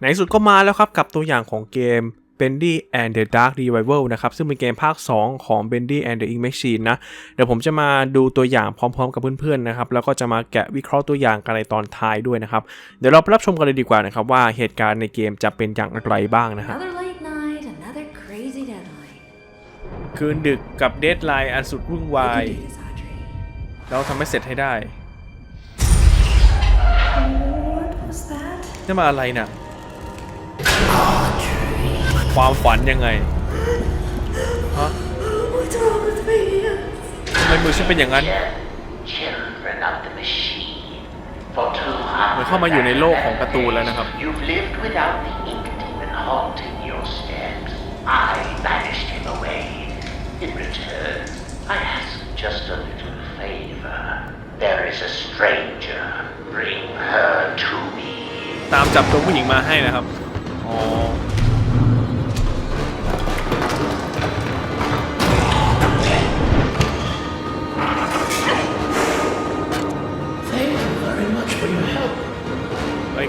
ในที่สุดก็มาแล้วครับกับตัวอย่างของเกม Bendy and the Dark Revival นะครับ ซึ่งเป็นเกมภาค 2 ของ Bendy and the Ink Machine นะ เดี๋ยวผมจะมาดูตัวอย่างพร้อมๆกับเพื่อนๆนะครับ แล้วก็จะมาแกะวิเคราะห์ตัวอย่างกันในตอนท้ายด้วยนะครับ เดี๋ยวเราไปรับชมกันเลยดีกว่านะครับ ว่าเหตุการณ์ในเกมจะเป็นอย่างไรบ้างนะฮะ Another late night, another crazy deadline. คืนดึกกับเดทไลน์อันสุดวุ่นวาย You can do this, Audrey. เราทำให้เสร็จให้ได้ What was that? นี่มาอะไรน่ะ ความฝันยังไงฮะทำไมมือฉันเป็นอย่างนั้นเมืนเข้ามาอยู่ในโลกของประตูแล้วนะครับตามจับตัวผู้หญิงมาให้นะครับ อ๋อ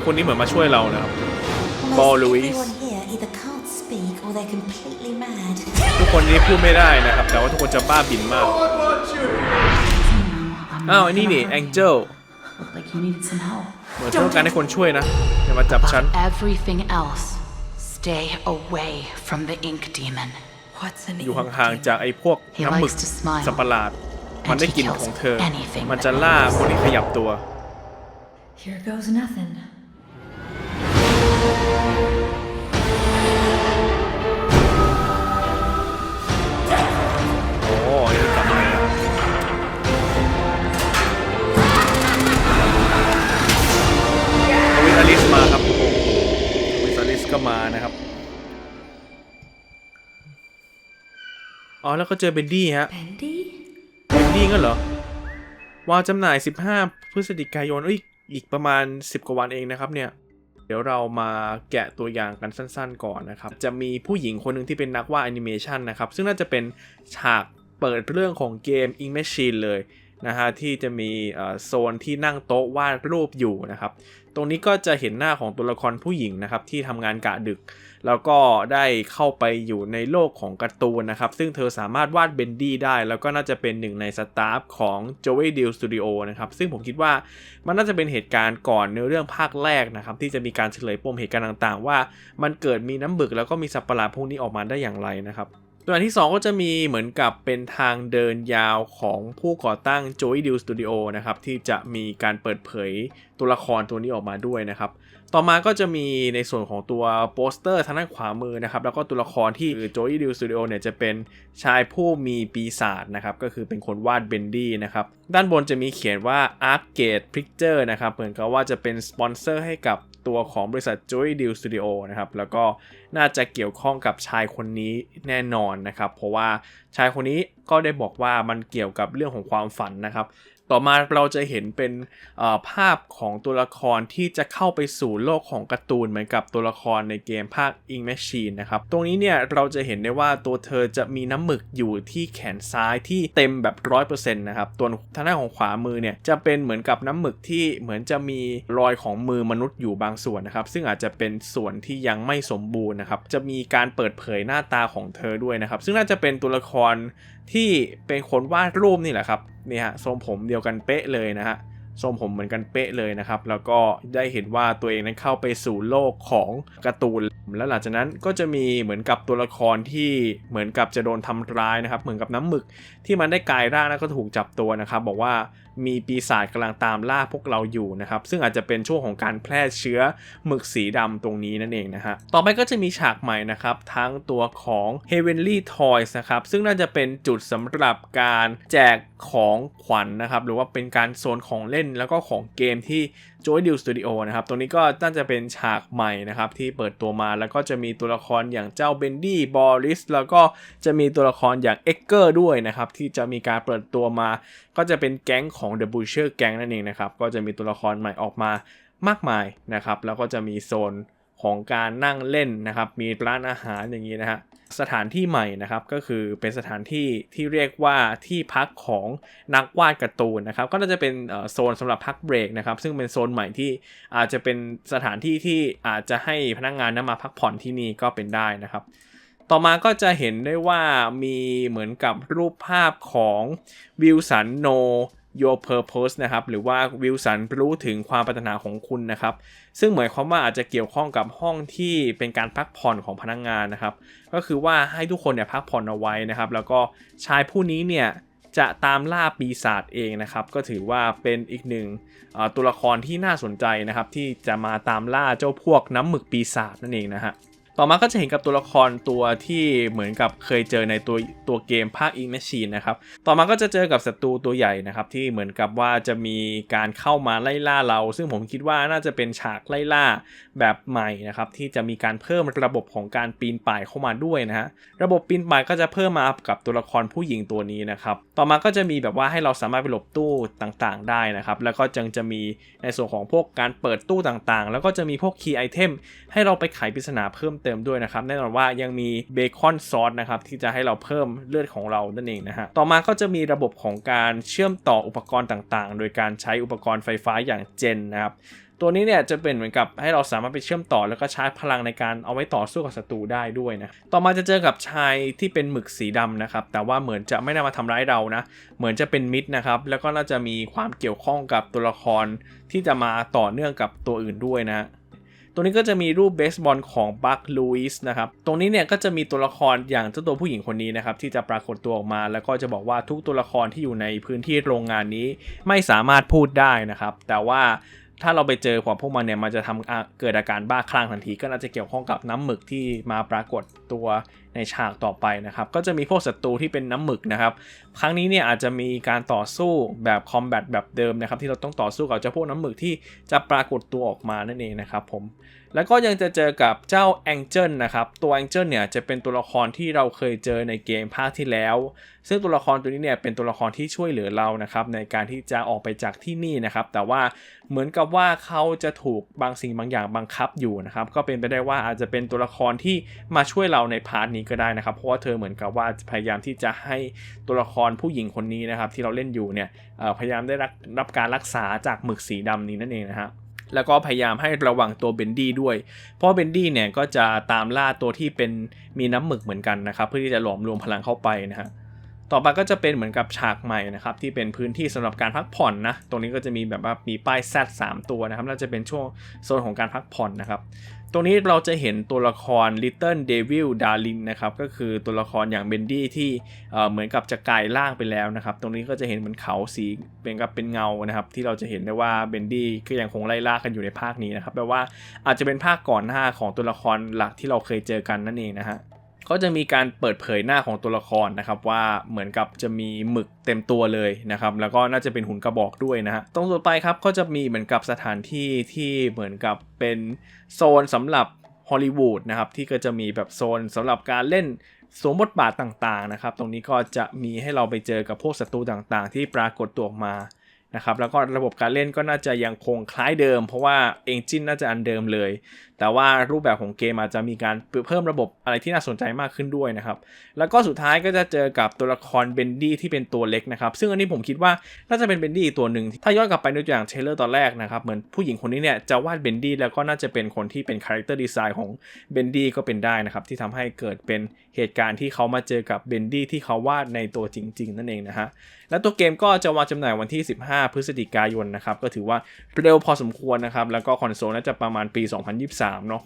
คนนี้เหมือนมาช่วยเรานะครับ Almost Paul Louise. everyone here either can't speak or they're completely mad. ทุกคนนี้พูดไม่ได้นะครับ แต่ว่าทุกคนจะบ้าบินมากอ้าวไอ้นี่นี่แองเจิล Looked like you needed some help. เหมือนต้องการให้คนช่วยนะอย่ามาจับฉัน Everything else, stay away from the ink demon. What's an อยู่ ink ห่าง demon? ๆจากไอ้พวก He น้ำหมึก likes to smile. สัตว์ประหลาด มันได้กลิ่นของเธอ anything มันจะล่าคนที่ขยับตัว Here goes nothing. โอ้ยนี่กลับมาแล้วทวิตอลิสมาครับทวิตอลิสก็มานะครับ อ๋อ แล้วก็เจอเบนดี้ฮะ Bendy? เบนดี้งั้นเหรอ วางจำหน่าย 15 พฤศจิกายนเอ้ยอีกประมาณ 10 กว่าวันเองนะครับเนี่ย เดี๋ยวเรามาแกะตัวอย่างกันสั้นๆก่อนนะครับ จะมีผู้หญิงคนหนึ่งที่เป็นนักวาดแอนิเมชันนะครับ ซึ่งน่าจะเป็นฉากเปิดเรื่องของเกม Ink Machine เลย นะฮะที่จะมีโซนที่นั่งโต๊ะวาดรูปอยู่นะครับ ตรงนี้ก็จะเห็นหน้าของตัวละครผู้หญิงนะครับที่ทำงานกะดึก แล้วก็ได้เข้าไปอยู่ในโลกของการ์ตูนนะครับ ซึ่งเธอสามารถวาดเบนดี้ได้ แล้วก็น่าจะเป็นหนึ่งในสตาฟของ j o e y Deal Studio นะครับ ซึ่งผมคิดว่ามันน่าจะเป็นเหตุการณ์ก่อนในเรื่องภาคแรกนะครับ ที่จะมีการเฉลยปมเหตุการณ์ต่างๆ ว่ามันเกิดมีน้ำบึกแล้วก็มีสัตว์ประหลาดพวกนี้ออกมาได้อย่างไรนะครับ ตัวอย่างที่ 2 ก็จะมีเหมือนกับเป็นทางเดินยาวของผู้ก่อตั้ง j o e y Deal Studio นะครับ ที่จะมีการเปิดเผยตัวละครตัวนี้ออกมาด้วยนะครับ ต่อมาก็จะมีในส่วนของตัวโปสเตอร์ทางด้านขวามือนะครับ แล้วก็ตัวละครที่โจยดิวสตูดิโอเนี่ยจะเป็นชายผู้มีปีศาจนะครับ ก็คือเป็นคนวาดเบนดี้นะครับ ด้านบนจะมีเขียนว่า Arcade Picture นะครับ เหมือนกับว่าจะเป็นสปอนเซอร์ให้กับตัวของบริษัท Joy Deal Studio นะครับ แล้วก็น่าจะเกี่ยวข้องกับชายคนนี้แน่นอนนะครับ เพราะว่าชายคนนี้ก็ได้บอกว่ามันเกี่ยวกับเรื่องของความฝันนะครับ ต่อมาเราจะเห็นเป็นภาพของตัวละครที่จะเข้าไปสู่โลกของการ์ตูนเหมือนกับตัวละครในเกมภาค Ink Machine นะครับ ตรงนี้เนี่ยเราจะเห็นได้ว่าตัวเธอจะมีน้ำหมึกอยู่ที่แขนซ้ายที่เต็มแบบ 100%นะครับตัวทางด้านของขวามือเนี่ยจะเป็นเหมือนกับน้ำหมึกที่เหมือนจะมีรอยของมือมนุษย์อยู่บางส่วนนะครับ ซึ่งอาจจะเป็นส่วนที่ยังไม่สมบูรณ์นะครับจะมีการเปิดเผยหน้าตาของเธอด้วยนะครับ ซึ่งน่าจะเป็นตัวละครที่เป็นคนวาดรูปนี่แหละครับนี่ฮะทรงผมเดียวกันเป๊ะเลยนะฮะทรงผมเหมือนกันเป๊ะเลยนะครับ แล้วก็ได้เห็นว่าตัวเองนั้นเข้าไปสู่โลกของการ์ตูน แล้วหลังจากนั้นก็จะมีเหมือนกับตัวละครที่เหมือนกับจะโดนทำร้ายนะครับ เหมือนกับน้ำหมึกที่มันได้กลายร่างแล้วก็ถูกจับตัวนะครับ บอกว่า มีปีศาจกำลังตามล่าพวกเราอยู่นะครับ ซึ่งอาจจะเป็นช่วงของการแพร่เชื้อหมึกสีดำตรงนี้นั่นเองนะฮะ ต่อไปก็จะมีฉากใหม่นะครับ ทั้งตัวของ Heavenly Toys นะครับ ซึ่งน่าจะเป็นจุดสำหรับการแจกของขวัญนนะครับ หรือว่าเป็นการโซนของเล่นแล้วก็ของเกมที่ Joy Deal Studio นะครับ ตรงนี้ก็น่าจะเป็นฉากใหม่นะครับที่เปิดตัวมาแล้วก็จะมีตัวละครอย่างเจ้าเบนดี้บอริสแล้วก็จะมีตัวละครอย่างเอ็กเกอร์ด้วยนะครับที่จะมีการเปิดตัวมา ก็จะเป็นแก๊งของ The Butcher Gang นั่นเองนะครับ ก็จะมีตัวละครใหม่ออกมามากมายนะครับ แล้วก็จะมีโซนของการนั่งเล่นนะครับ มีร้านอาหารอย่างนี้นะฮะ สถานที่ใหม่นะครับ ก็คือเป็นสถานที่ที่เรียกว่าที่พักของนักวาดการ์ตูนนะครับ ก็น่าจะเป็นโซนสำหรับพักเบรกนะครับ ซึ่งเป็นโซนใหม่ที่อาจจะเป็นสถานที่ที่อาจจะให้พนักงานนั้นมาพักผ่อนที่นี่ก็เป็นได้นะครับต่อมาก็จะเห็นได้ว่ามีเหมือนกับรูปภาพของวิลสันโน your purpose นะครับ หรือว่าวิลสันรู้ถึงความปรารถนาของคุณนะครับ ซึ่งหมายความว่าอาจจะเกี่ยวข้องกับห้องที่เป็นการพักผ่อนของพนักงานนะครับ ก็คือว่าให้ทุกคนเนี่ยพักผ่อนเอาไว้นะครับ แล้วก็ชายผู้นี้เนี่ยจะตามล่าปีศาจเองนะครับ ก็ถือว่าเป็นอีกหนึ่งตัวละครที่น่าสนใจนะครับ ที่จะมาตามล่าเจ้าพวกน้ำหมึกปีศาจนั่นเองนะฮะ ต่อมาก็จะเห็นกับตัวละครตัวที่เหมือนกับเคยเจอในตัวตัวเกมภาค In Machine นะครับ ต่อมาก็จะเจอกับศัตรูตัวใหญ่นะครับที่เหมือนกับว่าจะมีการเข้ามาไล่ล่าเรา ซึ่งผมคิดว่าน่าจะเป็นฉากไล่ล่าแบบใหม่นะครับที่จะมีการเพิ่มระบบของการปีนป่ายเข้ามาด้วยนะฮะ ระบบปีนป่ายก็จะเพิ่มมากับตัวละครผู้หญิงตัวนี้นะครับ ต่อมาก็จะมีแบบว่าให้เราสามารถไปหลบตู้ต่างๆ ได้นะครับ แล้วก็จังจะมีในส่วนของพวกการเปิดตู้ต่างๆ แล้วก็จะมีพวกคีย์ไอเทมให้เราไปไขปริศนาเพิ่มติมด้วยนะครับแน่นอนว่ายังมีเบคอนซอสนะครับที่จะให้เราเพิ่มเลือดของเรานั่นเองนะฮะต่อมาก็จะมีระบบของการเชื่อมต่ออุปกรณ์ต่างๆ โดยการใช้อุปกรณ์ไฟฟ้าอย่างเจนนะครับตัวนี้เนี่ยจะเป็นเหมือนกับให้เราสามารถไปเชื่อมต่อแล้วก็ชาร์จพลังในการเอาไว้ต่อสู้กับศัตรูได้ด้วยนะ ต่อมาจะเจอกับชายที่เป็นหมึกสีดำนะครับ แต่ว่าเหมือนจะไม่ได้มาทำร้ายเรานะ เหมือนจะเป็นมิตรนะครับ แล้วก็น่าจะมีความเกี่ยวข้องกับตัวละครที่จะมาต่อเนื่องกับตัวอื่นด้วยนะ ตรงนี้ก็จะมีรูปเบสบอลของบัคลูอิสนะครับ ตรงนี้เนี่ยก็จะมีตัวละครอย่างเจ้าตัวผู้หญิงคนนี้นะครับที่จะปรากฏตัวออกมา แล้วก็จะบอกว่าทุกตัวละครที่อยู่ในพื้นที่โรงงานนี้ไม่สามารถพูดได้นะครับ แต่ว่าถ้าเราไปเจอของพวกมันเนี่ยมันจะทำเกิดอาการบ้าคลั่งทันที ก็น่าจะเกี่ยวข้องกับน้ำหมึกที่มาปรากฏตัว ในฉากต่อไปนะครับ ก็จะมีพวกศัตรูที่เป็นน้ำหมึกนะครับ ครั้งนี้เนี่ยอาจจะมีการต่อสู้แบบคอมแบทแบบเดิมนะครับ ที่เราต้องต่อสู้กับเจ้าพวกน้ำหมึกที่จะปรากฏตัวออกมานั่นเองนะครับผม แล้วก็ยังจะเจอกับเจ้าแองเจิลนะครับ ตัวแองเจิลเนี่ยจะเป็นตัวละครที่เราเคยเจอในเกมภาคที่แล้ว ซึ่งตัวละครตัวนี้เนี่ยเป็นตัวละครที่ช่วยเหลือเรานะครับในการที่จะออกไปจากที่นี่นะครับ แต่ว่าเหมือนกับว่าเขาจะถูกบางสิ่งบางอย่างบังคับอยู่นะครับ ก็เป็นไปได้ว่าอาจจะเป็นตัวละครที่มาช่วยเราในพาร์ทนี้ก็ได้นะครับ เพราะว่าเธอเหมือนกับว่าพยายามที่จะให้ตัวละครผู้หญิงคนนี้นะครับ ที่เราเล่นอยู่เนี่ยพยายามได้รับรับการรักษาจากหมึกสีดำนี้นั่นเองนะฮะแล้วก็พยายามให้ระวังตัวเบนดี้ด้วย เพราะเบนดี้เนี่ยก็จะตามล่าตัวที่เป็นมีน้ำหมึกเหมือนกันนะครับ เพื่อที่จะหลอมรวมพลังเข้าไปนะฮะต่อไปก็จะเป็นเหมือนกับฉากใหม่นะครับ ที่เป็นพื้นที่สำหรับการพักผ่อนนะ ตรงนี้ก็จะมีแบบว่ามีป้ายแซดสามตัวนะครับน่าจะเป็นช่วงโซนของการพักผ่อนนะครับ ตรงนี้เราจะเห็นตัวละคร Little Devil Darling นะครับก็คือตัวละครอย่างเบนดี้ที่เหมือนกับจะกลายร่างไปแล้วนะครับ ตรงนี้ก็จะเห็นเหมือนเขาสีเป็นกับเป็นเงานะครับ ที่เราจะเห็นได้ว่าเบนดี้ก็ยังคงไล่ล่ากันอยู่ในภาคนี้นะครับแปลว่าอาจจะเป็นภาคก่อนหน้าของตัวละครหลักที่เราเคยเจอกันนั่นเองนะฮะ ก็จะมีการเปิดเผยหน้าของตัวละครนะครับว่าเหมือนกับจะมีหมึกเต็มตัวเลยนะครับแล้วก็น่าจะเป็นหุ่นกระบอกด้วยนะฮะตรงต่อไปครับก็จะมีเหมือนกับสถานที่ที่เหมือนกับเป็นโซนสำหรับฮอลลีวูดนะครับที่ก็จะมีแบบโซนสำหรับการเล่นสวมบทบาทต่างๆนะครับ ตรงนี้ก็จะมีให้เราไปเจอกับพวกศัตรูต่างๆ ที่ปรากฏตัวออกมานะครับแล้วก็ระบบการเล่นก็น่าจะยังคงคล้ายเดิม เพราะว่าเอนจินน่าจะอันเดิมเลย แต่ว่ารูปแบบของเกมอาจจะมีการเพิ่มระบบอะไรที่น่าสนใจมากขึ้นด้วยนะครับ แล้วก็สุดท้ายก็จะเจอกับตัวละครเบนดี้ที่เป็นตัวเล็กนะครับ ซึ่งอันนี้ผมคิดว่าน่าจะเป็นเบนดี้ตัวหนึ่งถ้าย้อนกลับไปในตัวอย่างเทเลอร์ตอนแรกนะครับ เหมือนผู้หญิงคนนี้เนี่ยจะวาดเบนดี้แล้วก็น่าจะเป็นคนที่เป็นคาแรคเตอร์ดีไซน์ของเบนดี้ก็เป็นได้นะครับ ที่ทำให้เกิดเป็นเหตุการณ์ที่เขามาเจอกับเบนดี้ที่เขาวาดในตัวจริง ๆ นั่นเองนะฮะและตัวเกมก็จะวางจำหน่ายวันที่ 15 พฤศจิกายนนะครับก็ถือว่าเร็วพอสมควรนะครับแล้วก็คอนโซลน่าจะประมาณปี 2023เนาะ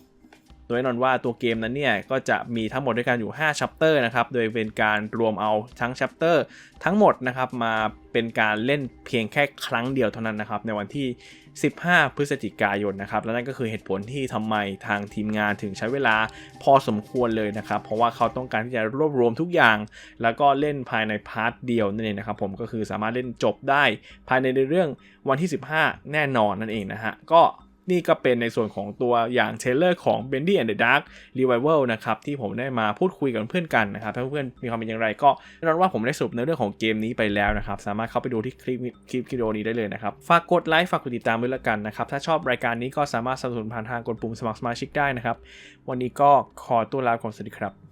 โดยแน่นอนว่าตัวเกมนั้นเนี่ยก็จะมีทั้งหมดด้วยกันอยู่ 5 ชัปเตอร์นะครับ โดยเป็นการรวมเอาทั้งชัปเตอร์ทั้งหมดนะครับมาเป็นการเล่นเพียงแค่ครั้งเดียวเท่านั้นนะครับ ในวันที่ 15 พฤศจิกายนนะครับ และนั่นก็คือเหตุผลที่ทำไมทางทีมงานถึงใช้เวลาพอสมควรเลยนะครับ เพราะว่าเขาต้องการที่จะรวบรวมทุกอย่าง แล้วก็เล่นภายในพาร์ทเดียวนั่นเองนะครับ ผมก็คือสามารถเล่นจบได้ภายในเรื่องวันที่ 15 แน่นอนนั่นเองนะฮะก็ นี่ก็เป็นในส่วนของตัวอย่างเทเลอร์ของ Bendy and the Dark Revival นะครับที่ผมได้มาพูดคุยกับเพื่อนกันนะครับถ้าเพื่อนๆมีความเป็นอย่างไรก็แน่นอนว่าผมได้สรุปในเรื่องของเกมนี้ไปแล้วนะครับสามารถเข้าไปดูที่คลิปคลิปวิดีโอนี้ได้เลยนะครับฝากกดไลค์ฝากกดติดตามด้วยละกันนะครับถ้าชอบรายการนี้ก็สามารถสนับสนุนผ่านทางกดปุ่มสมัครสมาชิกได้นะครับวันนี้ก็ขอตัวลาก่อนสวัสดีครับ